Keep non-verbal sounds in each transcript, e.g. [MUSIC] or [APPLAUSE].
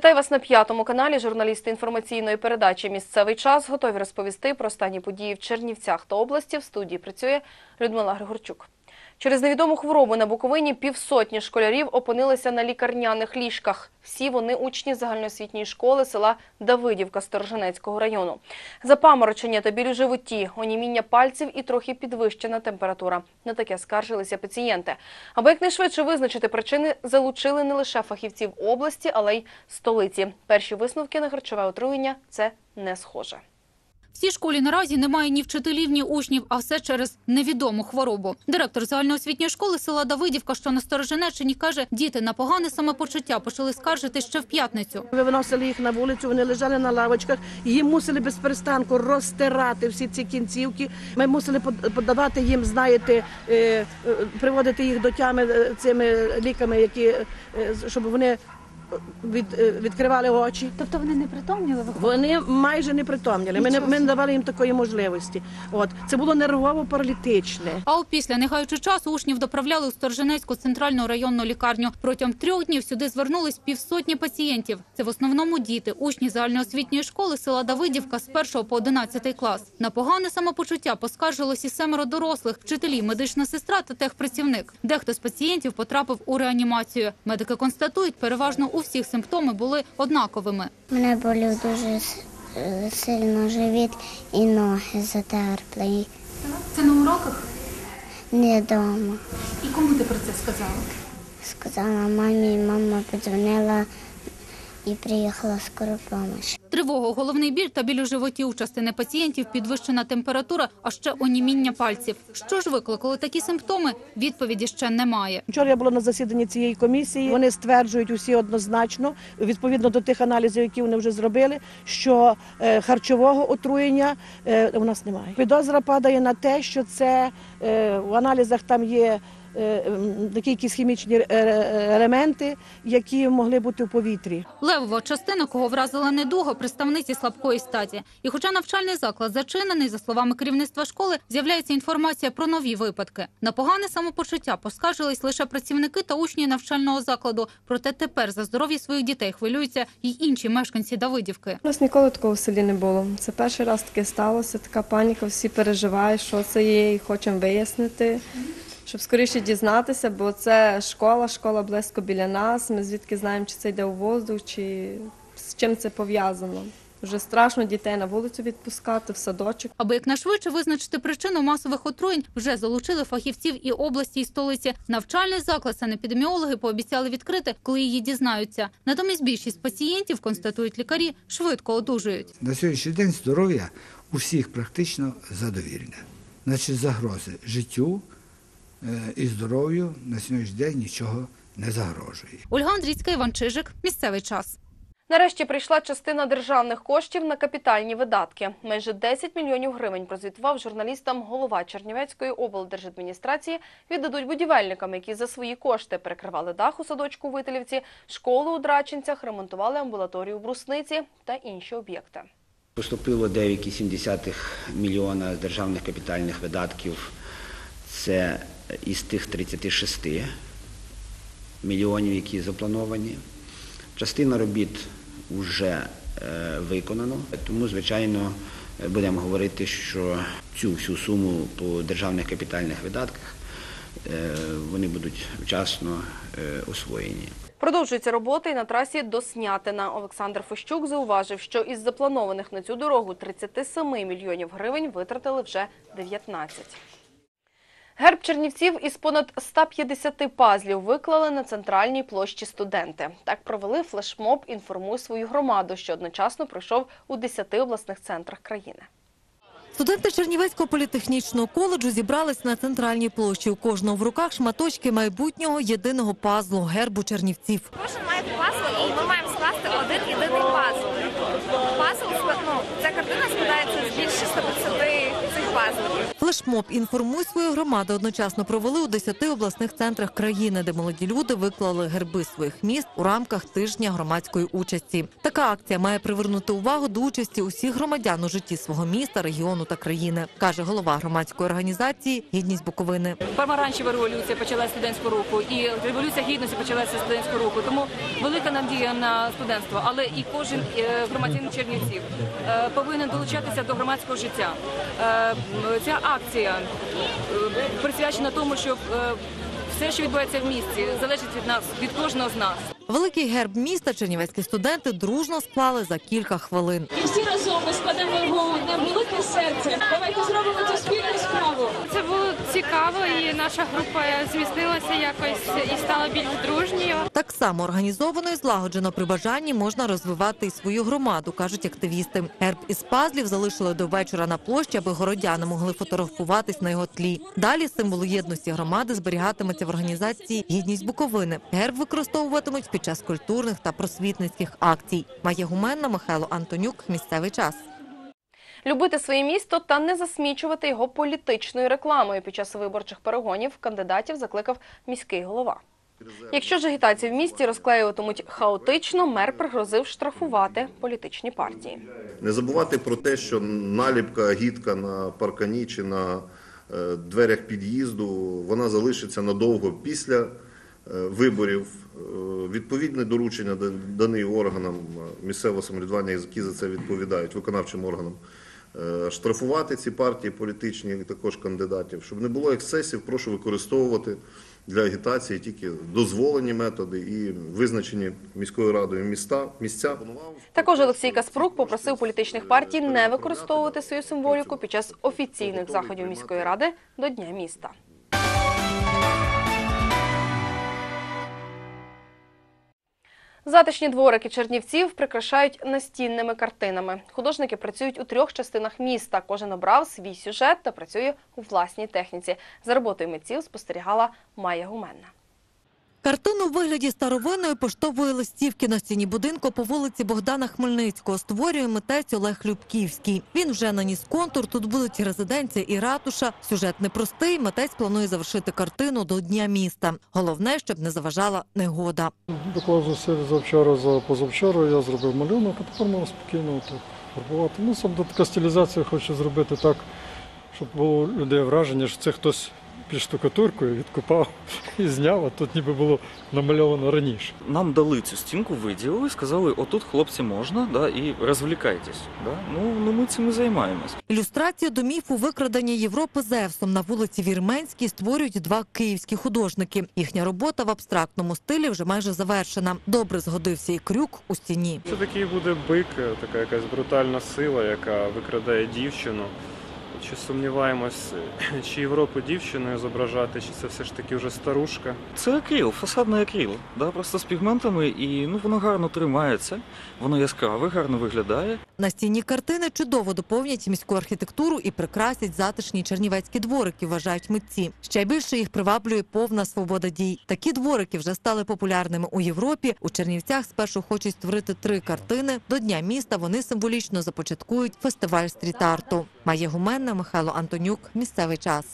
Вітаю вас на п'ятому каналі. Журналісти інформаційної передачі Місцевий час готові розповісти про останні події в Чернівцях та області. В студії працює Людмила Григорчук. Через невідому хворобу на Буковині півсотні школярів опинилися на лікарняних ліжках. Всі вони учні загальноосвітньої школи села Давидівка Сторожинецького району. Запаморочення та біль у животі, оніміння пальців і трохи підвищена температура. На таке скаржилися пацієнти. Аби якнайшвидше визначити причини, залучили не лише фахівців області, але й столиці. Перші висновки на харчове отруєння – це не схоже. Цій школі наразі немає ні вчителів, ні учнів, а все через невідому хворобу. Директор загальноосвітньої школи села Давидівка, що на Сторожинеччині, каже, діти на погане самопочуття почали скаржити ще в п'ятницю. Ми виносили їх на вулицю, вони лежали на лавочках, їм мусили без перестанку розтирати всі ці кінцівки. Ми мусили под- подавати їм, знаєте, е, е, приводити їх до тями е, цими ліками, які щоб вони від, е, відкривали очі. Тобто вони не притомніли Вони майже не притомніли. Ми не, ми не давали їм такої можливості. От це було нервово-паралітичне. А опісля, не гаючи часу, учнів доправляли у Сторожинецьку центральну районну лікарню. Протягом трьох днів сюди звернулись півсотні пацієнтів. Це в основному діти, учні загальноосвітньої школи села Давидівка з 1 по 11 клас. На погане самопочуття поскаржилось і семеро дорослих, вчителі, медична сестра та техпрацівник. Дехто з пацієнтів потрапив у реанімацію. Медики констатують, переважно у всіх симптоми були однаковими. Мене болів дуже е, сильно живіт і ноги затерпли. Це на уроках? Не вдома. І кому ти про це сказала? Сказала мамі, мама подзвонила і приїхала скоро допомога. Тривога, головний біль та біль у животі у частини пацієнтів, підвищена температура, а ще оніміння пальців. Що ж викликало такі симптоми? Відповіді ще немає. Вчора я була на засіданні цієї комісії. Вони стверджують усі однозначно, відповідно до тих аналізів, які вони вже зробили, що е, харчового отруєння е, у нас немає. Підозра падає на те, що це е, в аналізах там є. Е, Такі якісь хімічні е, е, елементи, які могли бути в повітрі. Левова частина, кого вразила недуга, представниці слабкої статі. І хоча навчальний заклад зачинений, за словами керівництва школи, з'являється інформація про нові випадки. На погане самопочуття поскаржились лише працівники та учні навчального закладу. Проте тепер за здоров'я своїх дітей хвилюються й інші мешканці Давидівки. У нас ніколи такого в селі не було. Це перший раз таке сталося, така паніка, всі переживають, що це є, і хочемо вияснити, щоб скоріше дізнатися, бо це школа, школа близько біля нас. Ми звідки знаємо, чи це йде у воздух, чи з чим це пов'язано. Вже страшно дітей на вулицю відпускати, в садочок. Аби якнайшвидше визначити причину масових отруєнь, вже залучили фахівців і області, і столиці. Навчальний заклад санепідеміологи пообіцяли відкрити, коли її дізнаються. Натомість більшість пацієнтів, констатують лікарі, швидко одужують. На сьогоднішній день здоров'я у всіх практично задовільне. Значить, загрози життю і здоров'ю на сьогоднішній день нічого не загрожує. Ольга Андрійська, Іван Чижик. Місцевий час. Нарешті прийшла частина державних коштів на капітальні видатки. Майже 10 мільйонів гривень прозвітував журналістам голова Чернівецької облдержадміністрації. Віддадуть будівельникам, які за свої кошти перекривали дах у садочку у Вителівці, школу у Драчинцях, ремонтували амбулаторію в Брусниці та інші об'єкти. Поступило 9,7 мільйона з державних капітальних видатків. Це із тих 36 мільйонів, які заплановані. Частина робіт вже е, виконано, тому, звичайно, будемо говорити, що цю всю суму по державних капітальних видатках е, вони будуть вчасно е, освоєні. Продовжуються роботи на трасі до Снятина. Олександр Фощук зауважив, що із запланованих на цю дорогу 37 мільйонів гривень витратили вже 19. Герб Чернівців із понад 150 пазлів виклали на центральній площі студенти. Так провели флешмоб «Інформуй свою громаду», що одночасно пройшов у 10 обласних центрах країни. Студенти Чернівецького політехнічного коледжу зібрались на центральній площі. У кожного в руках шматочки майбутнього єдиного пазлу гербу Чернівців. Кожен має пазл, і ми маємо скласти один єдиний пазл. Пазл, ну, ця картина складається з більше 150 цих пазлів. Флешмоб «Інформуй свою громаду» одночасно провели у 10 обласних центрах країни, де молоді люди виклали герби своїх міст у рамках тижня громадської участі. Така акція має привернути увагу до участі усіх громадян у житті свого міста, регіону та країни, каже голова громадської організації «Гідність Буковини». Помаранчева революція почалася студентського руху, і революція гідності почалася студентського руху. Тому велика надія на студентство, але і кожен е, громадянин Чернівців е, повинен долучатися до громадського життя. Е, Ця акція е, присвячена тому, щоб е, все, що відбувається в місті, залежить від нас, від кожного з нас. Великий герб міста чернівецькі студенти дружно склали за кілька хвилин. І всі разом ми складемо його на велике серце. Давайте зробимо цю спільну справу. Це було цікаво, і наша група змістилася якось і стала більш дружньою. Так само організовано і злагоджено при бажанні можна розвивати і свою громаду, кажуть активісти. Герб із пазлів залишили до вечора на площі, аби городяни могли фотографуватись на його тлі. Далі символ єдності громади зберігатиметься в організації Гідність Буковини. Герб використовуватимуть під час культурних та просвітницьких акцій. Має гуменна Михайло Антонюк. Місцевий час. Любити своє місто та не засмічувати його політичною рекламою під час виборчих перегонів кандидатів закликав міський голова. Якщо ж агітацію в місті розклеюватимуть хаотично, мер пригрозив штрафувати політичні партії. Не забувати про те, що наліпка, гідка на паркані чи на дверях під'їзду, вона залишиться надовго після е, виборів. Е, Відповідне доручення да- дані органам е, місцевого самоврядування, які за це відповідають, виконавчим органам, е, штрафувати ці партії політичні, також кандидатів. Щоб не було ексцесів, прошу використовувати для агітації тільки дозволені методи і визначені міською радою міста, місця. Також Олексій Каспрук попросив політичних партій не використовувати свою символіку під час офіційних заходів міської ради до Дня міста. Затишні дворики чернівців прикрашають настінними картинами. Художники працюють у трьох частинах міста. Кожен обрав свій сюжет та працює у власній техніці. За роботою митців спостерігала Майя Гуменна. Картину у вигляді старовинної поштової листівки на стіні будинку по вулиці Богдана Хмельницького створює митець Олег Любківський. Він вже наніс контур. Тут будуть резиденція і ратуша. Сюжет непростий. Митець планує завершити картину до дня міста. Головне, щоб не заважала негода. Доклав зусиль завчора за позавчора, я зробив малюнок, а тепер можна спокійно тут фарбувати. Ну, сам така стилізація хочу зробити так, щоб було людей враження, що це хтось під штукатуркою відкопав і зняв, а тут ніби було намальовано раніше. Нам дали цю стінку, виділили, сказали, отут хлопці можна, да, і розвлікайтесь. Да? Ну, ну ми цим і займаємось. Ілюстрацію до міфу викрадення Європи Зевсом на вулиці Вірменській створюють два київські художники. Їхня робота в абстрактному стилі вже майже завершена. Добре згодився і крюк у стіні. Це такий буде бик, така якась брутальна сила, яка викрадає дівчину. Чи сумніваємось, [CLEARS THROAT] чи Європу дівчиною зображати, чи це все ж таки вже старушка. Це акрил, фасадний акрил, да, просто з пігментами, і ну, воно гарно тримається, воно яскраве, гарно виглядає. На стіні картини чудово доповнять міську архітектуру і прикрасять затишні чернівецькі дворики, вважають митці. Ще більше їх приваблює повна свобода дій. Такі дворики вже стали популярними у Європі. У Чернівцях спершу хочуть створити три картини. До Дня міста вони символічно започаткують фестиваль стріт-арту. Має гуменна Михайло Антонюк. Місцевий час.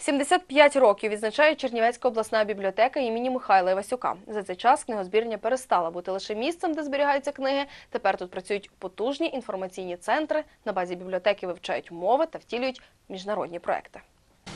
75 років відзначає Чернівецька обласна бібліотека імені Михайла Івасюка. За цей час книгозбірня перестала бути лише місцем, де зберігаються книги. Тепер тут працюють потужні інформаційні центри. На базі бібліотеки вивчають мови та втілюють міжнародні проекти.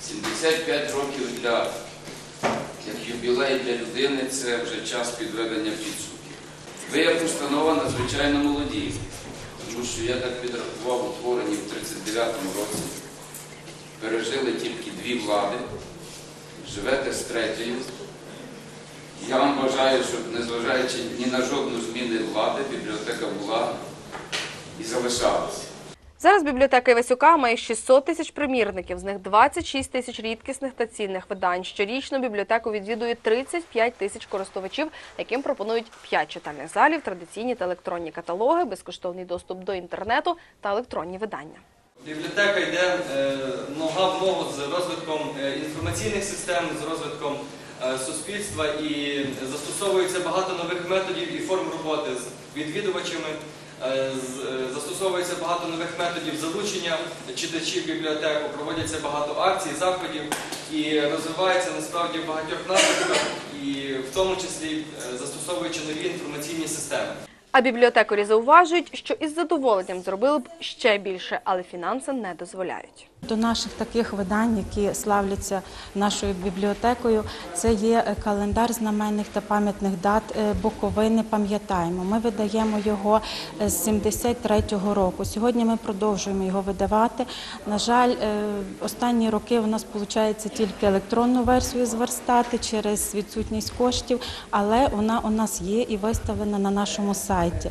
75 років для як юбілей для людини це вже час підведення підсумків. Ви як установа надзвичайно молоді, тому що я так підрахував утворені в 39-му році. Пережили тільки дві влади, живете з третьою. Я вам бажаю, щоб незважаючи ні на жодну зміни влади, бібліотека була і залишалася. Зараз бібліотека Івасюка має 600 тисяч примірників, з них 26 тисяч рідкісних та цінних видань. Щорічно бібліотеку відвідує 35 тисяч користувачів, яким пропонують 5 читальних залів, традиційні та електронні каталоги, безкоштовний доступ до інтернету та електронні видання. Бібліотека йде е, нога в ногу з розвитком е, інформаційних систем, з розвитком е, суспільства і застосовується багато нових методів і форм роботи з відвідувачами. Е, е, Застосовується багато нових методів залучення читачів бібліотеку, проводяться багато акцій, заходів і розвивається насправді в багатьох напрямках, і в тому числі е, застосовуючи нові інформаційні системи. А бібліотекарі зауважують, що із задоволенням зробили б ще більше, але фінанси не дозволяють. До наших таких видань, які славляться нашою бібліотекою, це є е, календар знаменних та пам'ятних дат е, Буковини. Пам'ятаємо. Ми видаємо його е, з 73-го року. Сьогодні ми продовжуємо його видавати. На жаль, останні роки у нас виходить тільки електронну версію зверстати через відсутність коштів, але вона у нас є і виставлена на нашому сайті.